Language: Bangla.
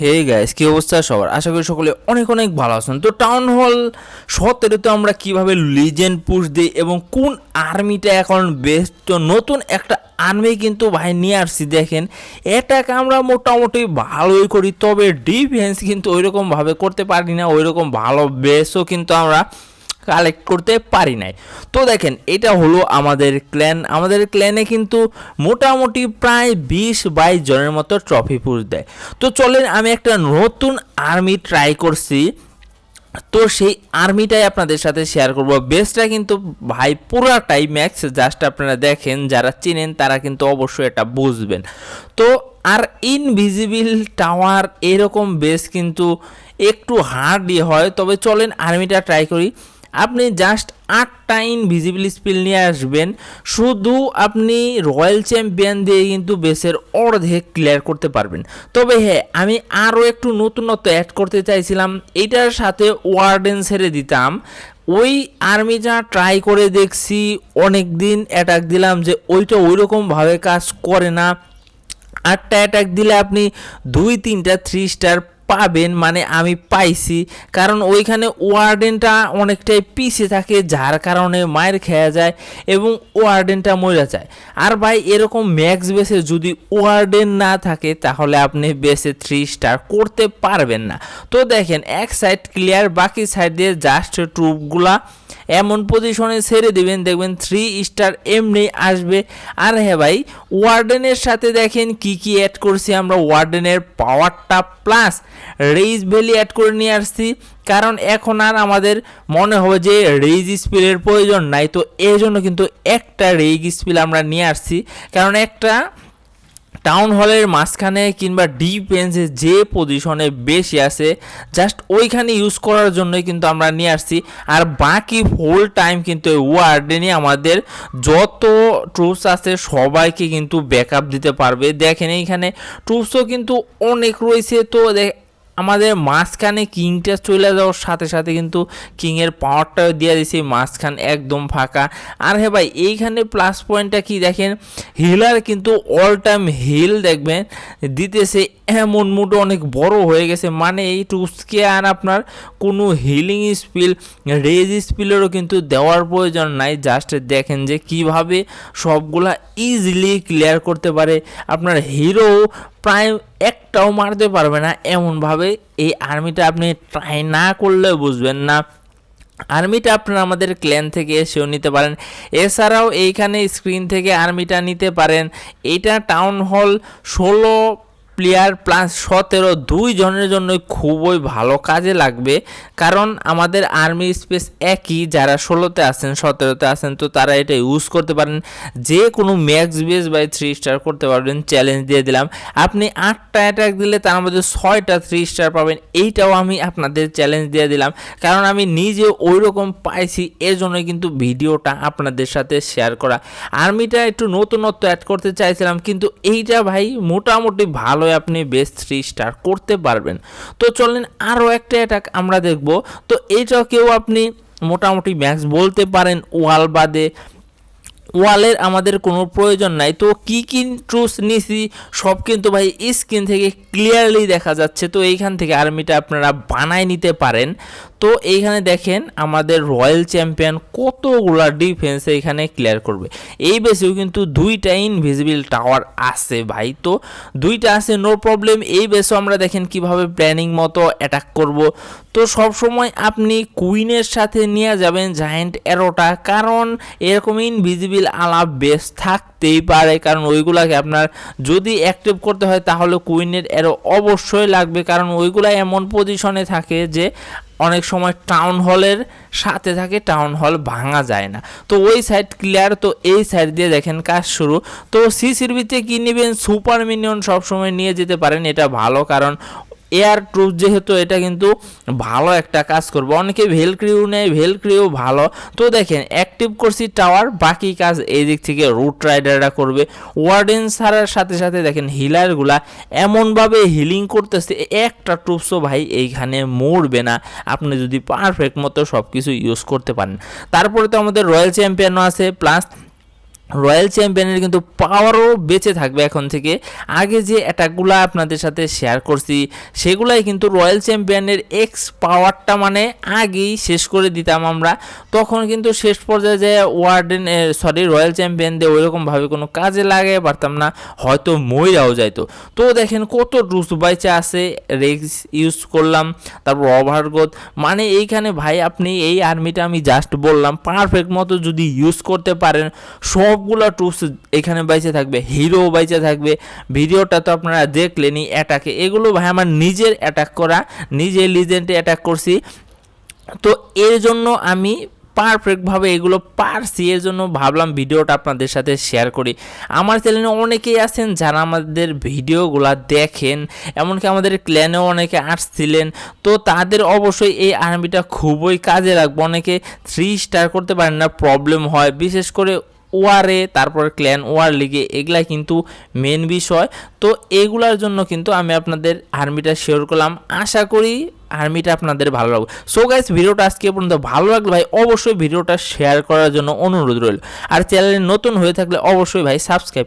হে গাইস কী অবস্থা সবার? আশা করি সকলে অনেক অনেক ভালো আছেন। তো টাউন হল সতেরোতে আমরা কীভাবে লিজেন্ড পুশ দিই এবং কোন আর্মিটা এখন বেস্ট তো নতুন একটা আর্মি কিন্তু ভাই নিয়ে আসছি, দেখেন। এটাকে আমরা মোটামুটি ভালোই করি, তবে ডিফেন্স কিন্তু ওইরকমভাবে করতে পারি না, ওইরকম ভালো বেসও কিন্তু আমরা কালেক্ট করতে পারি নাই। তো দেখেন, এটা হলো আমাদের ক্ল্যান আমাদের ক্ল্যানে কিন্তু মোটামুটি প্রায় বিশ বাইশ জনের মতো ট্রফি পুষ দেয়। তো চলেন, আমি একটা নতুন আর্মি ট্রাই করছি। তো সেই আর্মিটাই আপনাদের সাথে শেয়ার করব। বেসটা কিন্তু ভাই পুরাটাই ম্যাক্স জাস্ট আপনারা দেখেন, যারা চিনেন তারা কিন্তু অবশ্যই এটা বুঝবেন। তো আর ইনভিজিবল টাওয়ার এরকম বেস কিন্তু একটু হার্ডই হয়। তবে চলেন আর্মিটা ট্রাই করি। আপনি জাস্ট আটটা ইনভিজিবল স্পিল নিয়ে আসবেন। শুধু আপনি রয়্যাল চ্যাম্পিয়ন দিয়ে কিন্তু বেসের অর্ধেক ক্লিয়ার করতে পারবেন। তবে হ্যাঁ আমি আরও একটু নতুনত্ব অ্যাড করতে চাইছিলাম। এটার সাথে ওয়ার্ডেন ছেড়ে দিতাম। ওই আর্মি যা ট্রাই করে দেখছি অনেক দিন অ্যাটাক দিলাম যে ওইটা ওইরকমভাবে কাজ করে না। আটটা অ্যাটাক দিলে আপনি দুই, তিনটা থ্রি স্টার পাবেন মানে আমি পাইছি। কারণ ওইখানে ওয়ার্ডেনটা অনেকটাই পিছিয়ে থাকে, যার কারণে মায়ের খেয়া যায় এবং ওয়ার্ডেনটা মরে যায়। আর ভাই, এরকম ম্যাক্স বেসে যদি ওয়ার্ডেন না থাকে, তাহলে আপনি বেসে থ্রি স্টার করতে পারবেন না। তো দেখেন, এক সাইড ক্লিয়ার বাকি সাইড দিয়ে জাস্ট ট্রুপগুলা এমন পজিশনে ছেড়ে দিবেন, দেখবেন থ্রি স্টার এমনি আসবে। আর হ্যাঁ ভাই, ওয়ার্ডেনের সাথে দেখেন কি কি অ্যাড করছি আমরা, ওয়ার্ডেনের পাওয়ারটা প্লাস রেইজ ভ্যালি অ্যাড করে নিয়ে আসছি। কারণ এখন আর আমাদের মনে হবে যে রেইজ স্পিলের প্রয়োজন নাই। তো এই জন্য কিন্তু একটা রেইজ স্পিল আমরা নিয়ে আসছি। কারণ একটা টাউন হলের মাঝখানে কিংবা ডিফেন্সে যে পজিশনে বেশি আছে জাস্ট ওইখানে ইউজ করার জন্যই কিন্তু আমরা নিয়ে আসছি। আর বাকি ফুল টাইম কিন্তু ওই ওয়ার্ডেনই আমাদের যত ট্রুপস আছে সবাইকে কিন্তু ব্যাকআপ দিতে পারবে। দেখেন এইখানে ট্রুপসও কিন্তু অনেক রয়েছে। তো আমাদের মাঝখানে কিংটা চলে যাওয়ার সাথে সাথে কিন্তু কিংয়ের পাওয়ারটাও দিয়ে দিয়েছি মাঝখান একদম ফাঁকা। আর হ্যাঁ ভাই, এইখানে প্লাস পয়েন্টটা কি দেখেন? হিলার কিন্তু অল টাইম হিল দেখবেন, দিতেছে এমন মুডও অনেক বড় হয়ে গেছে। মানে এই টুসকে আর আপনার, কোনো হিলিং স্পিল রেজ স্পিলেরও কিন্তু দেওয়ার প্রয়োজন নাই। জাস্ট দেখেন যে কীভাবে সবগুলা ইজিলি ক্লিয়ার করতে পারে। আপনার হিরো প্রায় একটাও মারতে পারবে না এমনভাবে এই আর্মিটা আপনি ট্রাই না করলে বুঝবেন না। আর্মিটা আপনারা আমাদের ক্ল্যান থেকে এসেও নিতে পারেন। এছাড়াও এইখানে স্ক্রিন থেকে আর্মিটা নিতে পারেন। এটা টাউন হল ষোলো প্লেয়ার প্লাস সতেরো দুই জনের জন্য খুবই ভালো কাজে লাগবে। কারণ আমাদের আর্মি স্পেস একই, যারা ষোলোতে আছেন, সতেরোতে আছেন, তো তারা এটা ইউজ করতে পারেন। যে কোনো max base by three star করতে পারবেন চ্যালেঞ্জ দিয়ে দিলাম। আপনি আটটা অ্যাটাক দিলে তার মধ্যে ছয়টা থ্রি স্টার পাবেন, এইটাও আমি আপনাদের চ্যালেঞ্জ দিয়ে দিলাম। কারণ আমি নিজে ওই রকম পাইছি এর জন্যই কিন্তু ভিডিওটা আপনাদের সাথে শেয়ার করা। আর্মিটা একটু নতুনত্ব অ্যাড করতে চাইছিলাম, কিন্তু এইটা ভাই মোটামুটি ভালো আপনি বেস্ট থ্রি স্টার করতে পারবেন। তো চলেন আরও একটা অ্যাটাক আমরা দেখব। তো এইটাকেও আপনি মোটামুটি ম্যাক্স বলতে পারেন ওয়াল বাদে। ওয়ালের আমাদের কোনো প্রয়োজন নাই। তো কি কী ট্রুস নিছি, সব কিন্তু ভাই স্ক্রিন থেকে ক্লিয়ারলি দেখা যাচ্ছে। তো এইখান থেকে আর্মিটা আপনারা বানায় নিতে পারেন। তো এইখানে দেখেন আমাদের রয়্যাল চ্যাম্পিয়ন কতগুলা ডিফেন্স এইখানে ক্লিয়ার করবে। এই বেসেও কিন্তু দুইটা ইনভিজিবল টাওয়ার আছে ভাই। তো দুইটা আছে নো প্রবলেম এই বেসও আমরা দেখেন কীভাবে প্ল্যানিং মতো অ্যাটাক করব। তো সব সময় আপনি কুইনের সাথে নিয়ে যাবেন জায়েন্ট এরোটা কারণ এরকম ইনভিজিবল আলাপ বেস থাকতেই পারে। কারণ ওইগুলাকে আপনার যদি অ্যাক্টিভ করতে হয়, তাহলে কুইনের এরো অবশ্যই লাগবে। কারণ ওইগুলা এমন পজিশনে থাকে যে অনেক সময় টাউন হলের সাথে থাকে টাউন হল ভাঙা যায় না। তো ওই সাইড ক্লিয়ার তো এই সাইড দিয়ে দেখেন কাজ শুরু। তো সি সিরভিতে কী নেবেন? সুপার মিনিয়ন সবসময় নিয়ে যেতে পারেন, এটা ভালো। কারণ এয়ার ট্রুপ যেহেতু, এটা কিন্তু ভালো একটা কাজ করবে। অনেকে ভেল ক্রিউ নেয় ভেল ক্রিউ ভালো। তো দেখেন অ্যাক্টিভ করছি টাওয়ার বাকি কাজ এই দিক থেকে রুট রাইডাররা করবে। ওয়ার্ডেন সারার সাথে সাথে দেখেন হিলারগুলা এমনভাবে হিলিং করতেছে, একটা ট্রুপসও ভাই এইখানে মরবে না। আপনি যদি পারফেক্ট মতো সব কিছু ইউজ করতে পারেন। তারপরে তো আমাদের রয়্যাল চ্যাম্পিয়নও আছে প্লাস রয়্যাল চ্যাম্পিয়নের কিন্তু পাওয়ারও বেঁচে থাকবে এখন থেকে। আগে যে অ্যাটাকগুলো আপনাদের সাথে শেয়ার করছি, সেগুলাই কিন্তু রয়্যাল চ্যাম্পিয়নের এক্স পাওয়ারটা মানে আগেই শেষ করে দিতাম আমরা। তখন কিন্তু শেষ পর্যায়ে যে ওয়ার্ডেন সরি রয়্যাল চ্যাম্পিয়নদের ওইরকমভাবে কোনো কাজে লাগাই পারতাম না, হয়তো মইরাও যাইতো। তো দেখেন কত রুস বাইচা আছে, রেক্স ইউজ করলাম, তারপর ওভারগোথ মানে এইখানে ভাই আপনি এই আর্মিটা আমি জাস্ট বললাম পারফেক্ট মতো যদি ইউজ করতে পারেন সবগুলো টুপস এখানে বাইচে থাকবে হিরো বাইচে থাকবে। ভিডিওটা তো আপনারা দেখলেনই অ্যাটাকে এগুলো ভাই আমার নিজের অ্যাটাক করা, নিজে লিজেন্ডে অ্যাটাক করছি। তো এর জন্য আমি পারফেক্টভাবে এগুলো পারছি, এর জন্য ভাবলাম ভিডিওটা আপনাদের সাথে শেয়ার করি। আমার চ্যানেলে অনেকেই আছেন যারা আমাদের ভিডিওগুলো দেখেন, এমনকি আমাদের ক্ল্যানেও অনেকে আসছিলেন। তো তাদের অবশ্যই এই আর্মিটা খুবই কাজে লাগবে। অনেকে থ্রি স্টার করতে পারেন না প্রবলেম হয়। বিশেষ করে ওয়ারে, তারপর ক্ল্যান ওয়ার লিগে এগুলা কিন্তু মেন বিষয়। তো এগুলার জন্য কিন্তু আমি আপনাদের আর্মিটা শেয়ার করলাম। আশা করি আর্মিটা আপনাদের ভালো লাগবে। সো গাইস ভিডিওটা আজকে পর্যন্ত ভালো লাগলে ভাই, অবশ্যই ভিডিওটা শেয়ার করার জন্য অনুরোধ রইল। আর চ্যানেলে নতুন হয়ে থাকলে অবশ্যই ভাই সাবস্ক্রাইব